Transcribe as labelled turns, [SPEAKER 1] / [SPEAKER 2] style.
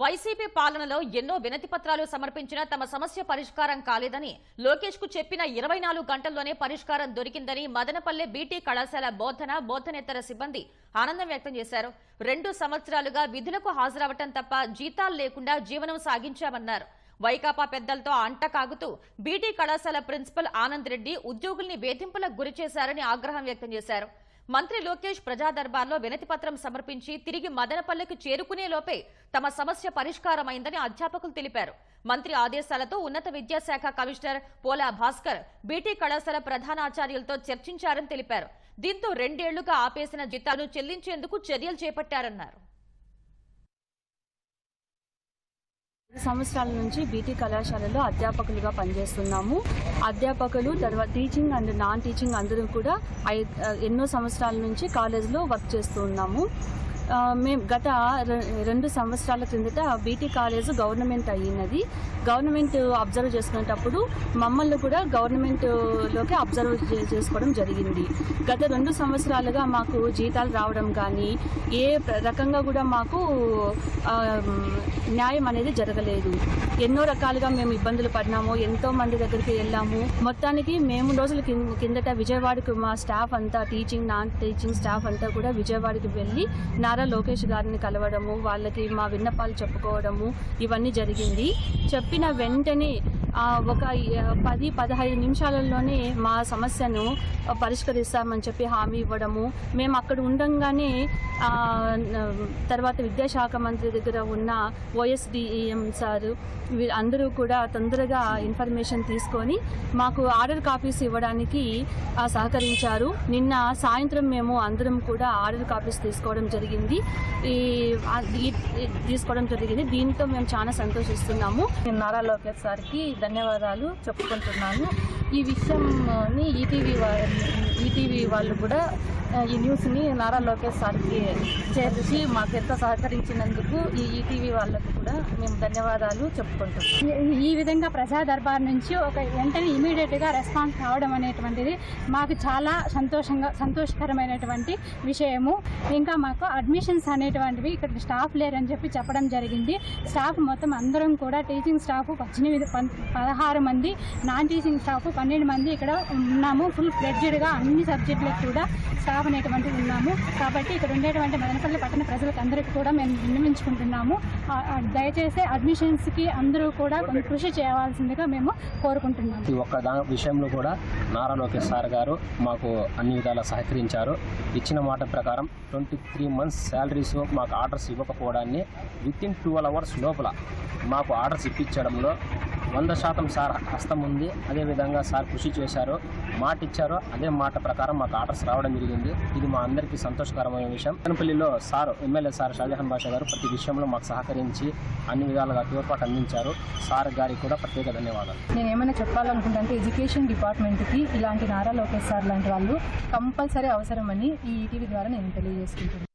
[SPEAKER 1] YCP పాలనలో ఎన్నో వినతి పత్రాలు సమర్పించినా తమ సమస్య పరిష్కారం కాలేదని లోకేష్కు చెప్పిన ఇరవై నాలుగు గంటల్లోనే పరిష్కారం దొరికిందని మదనపల్లె బీటీ కళాశాల బోధన బోధనేతర సిబ్బంది ఆనందం వ్యక్తం చేశారు. రెండు సంవత్సరాలుగా విధులకు హాజరవటం తప్ప జీతాలు లేకుండా జీవనం సాగించామన్నారు. వైకాపా పెద్దలతో అంట కాగుతూ బీటీ కళాశాల ప్రిన్సిపల్ ఆనంద్ రెడ్డి ఉద్యోగుల్ని వేధింపులకు గురి చేశారని ఆగ్రహం వ్యక్తం చేశారు. మంత్రి లోకేష్ ప్రజాదర్బార్లో వినతిపత్రం వినతి పత్రం సమర్పించి తిరిగి మదనపల్లెకు చేరుకునే లోపే తమ సమస్య పరిష్కారమైందని అధ్యాపకులు తెలిపారు. మంత్రి ఆదేశాలతో ఉన్నత విద్యాశాఖ కమిషనర్ పోలా భాస్కర్ బీటీ కళాశాల ప్రధానాచార్యులతో చర్చించారని తెలిపారు. దీంతో రెండేళ్ళుగా ఆపేసిన జీతాలను చెల్లించేందుకు చర్యలు చేపట్టారన్నారు.
[SPEAKER 2] సంవత్సరాల నుంచి బీటీ కళాశాలలో అధ్యాపకులుగా పనిచేస్తున్నాము. అధ్యాపకులు తర్వాత టీచింగ్ అండ్ నాన్ టీచింగ్ అందరూ కూడా ఎన్నో సంవత్సరాల నుంచి కాలేజ్లో వర్క్ చేస్తూ ఉన్నాము. మేము గత రె- రెండు సంవత్సరాల క్రిందట బీటీ కాలేజ్ గవర్నమెంట్ అయ్యినది. గవర్నమెంట్ అబ్జర్వ్ చేసుకునేటప్పుడు మమ్మల్ని కూడా గవర్నమెంట్లోకి అబ్జర్వ్ చే- చేసుకోవడం జరిగింది. గత రెండు సంవత్సరాలుగా మాకు జీతాలు రావడం కానీ ఏ రకంగా కూడా మాకు న్యాయం అనేది జరగలేదు. ఎన్నో రకాలుగా మేము ఇబ్బందులు పడినాము ఎంతో మంది దగ్గరికి వెళ్ళాము. మొత్తానికి మేము రోజుల కిందట విజయవాడకు మా స్టాఫ్ అంతా టీచింగ్ నాన్ టీచింగ్ స్టాఫ్ అంతా కూడా విజయవాడకి వెళ్ళి నారా లోకేష్ గారిని కలవడము వాళ్ళకి మా విన్నపాలు చెప్పుకోవడము ఇవన్నీ జరిగింది. చెప్పిన వెంటనే ఒక పది పదహైదు నిమిషాలలోనే మా సమస్యను పరిష్కరిస్తామని చెప్పి హామీ ఇవ్వడము. మేము అక్కడ ఉండంగానే తర్వాత విద్యాశాఖ మంత్రి దగ్గర ఉన్న ఓఎస్డిఈఎం సార్ అందరూ కూడా తొందరగా ఇన్ఫర్మేషన్ తీసుకొని మాకు ఆర్డర్ కాపీస్ ఇవ్వడానికి సహకరించారు. నిన్న సాయంత్రం మేము అందరం కూడా ఆర్డర్ కాపీస్ తీసుకోవడం జరిగింది. ఈ తీసుకోవడం జరిగింది. దీంతో మేము చాలా సంతోషిస్తున్నాము.
[SPEAKER 3] నారా లోకేష్ సార్కి ధన్యవాదాలు. చెప్పుకుంటున్నాను. ఈ విషయంని ఈటీవీ ఈటీవీ వాళ్ళు కూడా ఈ న్యూస్ని నారా లోకేష్ సార్కి చేర్చి మాకు ఎంతో సహకరించినందుకు ఈ ఈటీవీ వాళ్ళకు కూడా మేము ధన్యవాదాలు చెప్పుకుంటున్నాం.
[SPEAKER 4] ఈ- విధంగా ప్రజా దర్బార్ నుంచి ఒక వెంటనే ఇమీడియట్గా రెస్పాన్స్ రావడం అనేటువంటిది మాకు చాలా సంతోషంగా సంతోషకరమైనటువంటి విషయము. ఇంకా మాకు అడ్మిషన్స్ అనేటువంటివి ఇక్కడ స్టాఫ్ లేరని చెప్పి చెప్పడం జరిగింది. స్టాఫ్ మొత్తం అందరం కూడా టీచింగ్ స్టాఫ్ పద్దెనిమిది పదహారు మంది నాన్ టీచింగ్ స్టాఫ్ పన్నెండు మంది ఇక్కడ ఉన్నాము. ఫుల్ ఫ్లెడ్జెడ్గా అన్ని సబ్జెక్టులకు కూడా స్టాఫ్ అనేటువంటిది ఉన్నాము. కాబట్టి ఇక్కడ ఉండేటువంటి మదనపల్లి పట్టణ ప్రజలకు అందరికీ కూడా మేము విన్నవించుకుంటున్నాము. దయచేసి అడ్మిషన్స్కి అందరూ కూడా కొంచెం కృషి చేయవలసిందిగా మేము కోరుకుంటున్నాము.
[SPEAKER 5] ప్రతి ఒక్క దా విషయంలో కూడా నారా లోకేష్ సార్ గారు మాకు అన్ని విధాలా సహకరించారు. ఇచ్చిన మాట ప్రకారం ట్వంటీ త్రీ మంత్స్ శాలరీస్ మాకు ఆర్డర్స్ ఇవ్వకపోవడాన్ని విత్ ఇన్ ట్వెల్వ్ అవర్స్ లోపల మాకు ఆర్డర్స్ ఇప్పించడంలో వంద శాతం సార్ హస్తం ఉంది. అదేవిధంగా సార్ కృషి చేశారు. మాట ఇచ్చారో. అదే మాట ప్రకారం మాకు ఆర్డర్స్ రావడం జరిగింది. ఇది మా అందరికీ సంతోషకరమైన విషయం. కనపల్లిలో sir MLA sir Shahjahan Basha గారు ప్రతి విషయంలో మాకు సహకరించి అన్ని విధాలుగా తోడ్పాటు అందించారు. సార్ గారికి కూడా ప్రత్యేక ధన్యవాదాలు.
[SPEAKER 3] నేను ఏమైనా చెప్పాలనుకుంటే ఎడ్యుకేషన్ డిపార్ట్మెంట్కి ఇలాంటి నారా లోకేష్ సార్ లాంటి వాళ్ళు కంపల్సరీ అవసరమని ఈ ఈటీవీ ద్వారా నేను తెలియజేసుకుంటున్నాను.